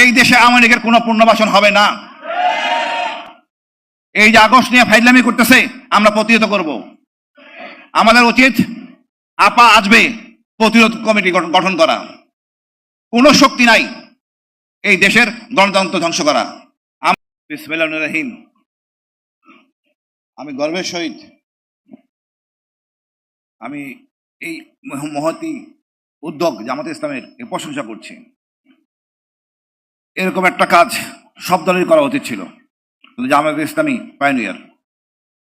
এই দেশে আওয়ামী লীগের কোনো পুনর্বাসন হবে না। এই যে আগস্ট নিয়ে ফাইজলামি করতেছে, আমরা প্রতিহত করব। আমাদের উচিত আপা আসবে প্রতিরোধ কমিটি গঠন- করা। কোনো শক্তি নাই এই দেশের গণতন্ত্র ধ্বংস করা। রহিম। আমি গর্বের সহিত আমি এই মহ- মহতি উদ্যোগ জামাত ইসলামের প্রশংসা করছি। এরকম একটা কাজ সব দলেরই করা উচিত ছিল। জামাত ইসলামী পাইনিয়ার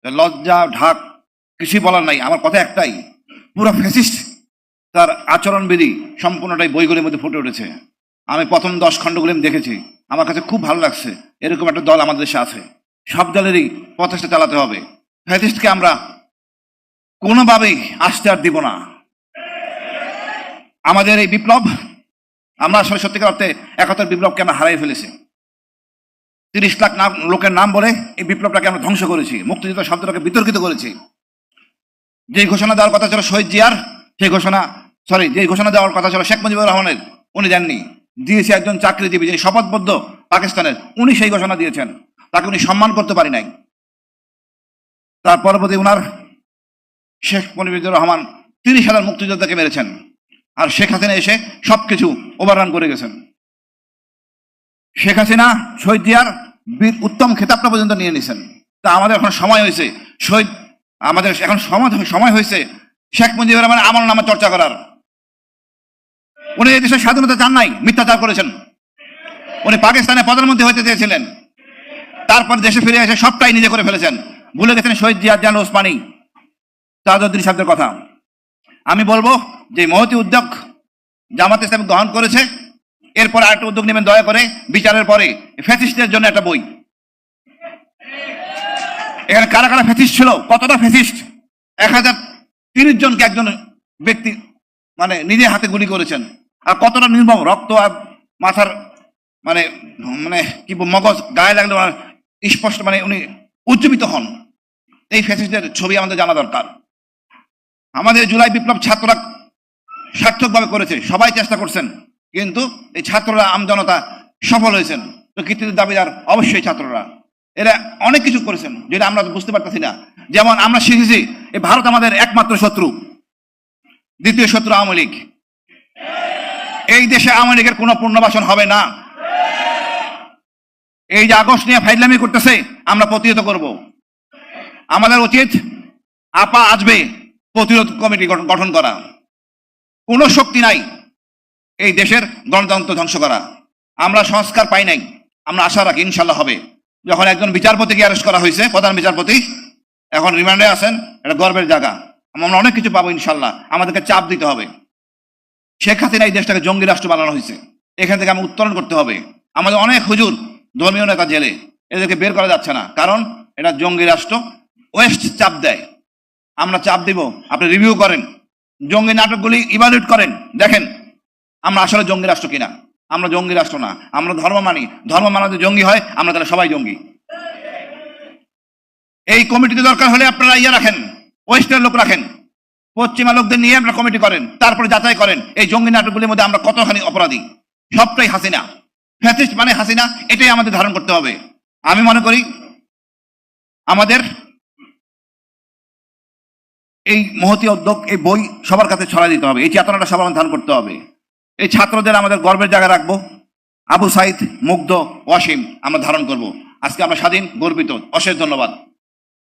লজ্জা, ঢাক, কিছুই বলার নাই। আমার কথা একটাই, পুরো ফ্যাসিস্ট তার আচরণবিধি সম্পূর্ণটাই বইগুলির মধ্যে ফুটে উঠেছে। আমি প্রথম দশ খণ্ডগুলি আমি দেখেছি। আমার কাছে খুব ভালো লাগছে। এরকম একটা দল আমাদের দেশে আছে। সব দলেরই প্রচেষ্টা চালাতে হবে। ফ্যাসিস্টকে আমরা কোনোভাবেই আসতে আর দিব না। আমাদের এই বিপ্লব আমরা আসলে সত্যিকার অর্থে একাত্তর বিপ্লবকে আমরা হারাই ফেলেছি। তিরিশ লাখ নাম, লোকের নাম বলে এই বিপ্লবটাকে আমরা ধ্বংস করেছি, মুক্তিযুদ্ধ শব্দটাকে বিতর্কিত করেছি। যে ঘোষণা দেওয়ার কথা ছিল শহীদ জিয়ার, সেই ঘোষণা সরি যে ঘোষণা দেওয়ার কথা ছিল শেখ মুজিবুর রহমানের, উনি দেননি। দিয়েছে একজন চাকরিজীবী যিনি শপথবদ্ধ পাকিস্তানের, উনি সেই ঘোষণা দিয়েছেন। তাকে উনি সম্মান করতে পারি নাই। তার পরবর্তী উনার শেখ মুজিবুর রহমান তিরিশ হাজার মুক্তিযোদ্ধাকে মেরেছেন। আর শেখ হাসিনা এসে সবকিছু ওভাররান করে গেছেন। শেখ হাসিনা, শহীদ জিয়ার বীর উত্তম খেতাবটা পর্যন্ত নিয়ে নিছেন। তা আমাদের এখন সময় হয়েছে। শহীদ, আমাদের এখন সময় সময় হয়েছে শেখ মুজিবুর রহমানের আমল নামে চর্চা করার। উনি এই দেশের স্বাধীনতা চান নাই, মিথ্যাচার করেছেন। উনি পাকিস্তানে প্রধানমন্ত্রী হতে চেয়েছিলেন। তারপর দেশে ফিরে এসে সবটাই নিজে করে ফেলেছেন। ভুলে গেছেন শহীদ জিয়ার জান ওসমানী। তাজউদ্দিন সাহেবের কথা। আমি বলব যে মহতি উদ্যোগ জামাত ইসলাম গ্রহণ করেছে। এরপর আরেকটা উদ্যোগ নেবেন দয়া করে। বিচারের পরে ফ্যাসিস্টদের জন্য একটা বই। এখানে কারা কারা ফ্যাসিস্ট ছিল? কতটা ফ্যাসিস্ট? এক হাজার তিরিশ জনকে একজন ব্যক্তি মানে নিজে হাতে গুলি করেছেন। আর কতটা নির্মম? রক্ত আর মাথার মানে মানে কি মগজ, গায়ে লাগলে স্পষ্ট মানে উনি উজ্জীবিত হন। এই ফ্যাসিস্টদের ছবি আমাদের জানা দরকার। আমাদের জুলাই বিপ্লব ছাত্ররা সার্থকভাবে করেছে, সবাই চেষ্টা করছেন, কিন্তু এই ছাত্ররা আমজনতা সফল হয়েছেন। তো কৃতিত্বের দাবিদার অবশ্যই ছাত্ররা। এরা অনেক কিছু করেছেন, যেটা আমরা বুঝতে পারতেছি না। যেমন আমরা শিখেছি, এই ভারত আমাদের একমাত্র শত্রু, দ্বিতীয় শত্রু আওয়ামী লীগ। এই দেশে আওয়ামী লীগের কোনো পুনর্বাসন হবে না। এই যে আগস্ট নিয়ে ফাইজলামি করতেছে, আমরা প্রতিহত করব। আমাদের উচিত, আপা আসবে প্রতিরোধ কমিটি গঠন- করা। কোনো শক্তি নাই এই দেশের গণতন্ত্র ধ্বংস করা। আমরা সংস্কার পাই নাই। আমরা আশা রাখি ইনশাল্লাহ হবে। যখন একজন বিচারপতিকে অ্যারেস্ট করা হয়েছে, প্রধান বিচারপতি, এখন রিমান্ডে আছেন, এটা গর্বের জায়গা। আমরা অনেক কিছু পাবো ইনশাল্লাহ আমাদেরকে চাপ দিতে হবে। শেখ হাসিনা এই দেশটাকে জঙ্গি রাষ্ট্র বানানো হয়েছে। এখান থেকে আমরা উত্তরণ করতে হবে। আমাদের অনেক হুজুর ধর্মীয় নেতা জেলে, এদেরকে বের করা যাচ্ছে না। কারণ এটা জঙ্গি রাষ্ট্র, ওয়েস্ট চাপ দেয়। আমরা চাপ দিব, আপনি রিভিউ করেন। জঙ্গি নাটকগুলি ইভালুয়েট করেন, দেখেন, আমরা আসলে জঙ্গি রাষ্ট্র কিনা? আমরা জঙ্গি রাষ্ট্র না, আমরা ধর্ম মানি। ধর্ম মানা যদি জঙ্গি হয়, আমরা তাহলে সবাই জঙ্গি। এই কমিটিতে দরকার হলে আপনারা ইয়ে রাখেন ওয়েস্টের লোক রাখেন। পশ্চিমা লোকদের নিয়ে আপনারা কমিটি করেন, তারপরে যাচাই করেন, এই জঙ্গি নাটকগুলির মধ্যে আমরা কতখানি অপরাধী? সবটাই হাসিনা। ফ্যাসিস্ট মানে হাসিনা, এটাই আমাদের ধারণ করতে হবে। আমি মনে করি, আমাদের এই মহতি উদ্যোগ এই বই সবার কাছে ছড়াই দিতে হবে, এই চেতনাটা সবার ধারণ করতে হবে। এই ছাত্রদের আমাদের গর্বের জায়গা রাখব। আবু সাইদ, মুগ্ধ, অসীম আমরা ধারণ করব। আজকে আমরা স্বাধীন, গর্বিত, অশেষ ধন্যবাদ।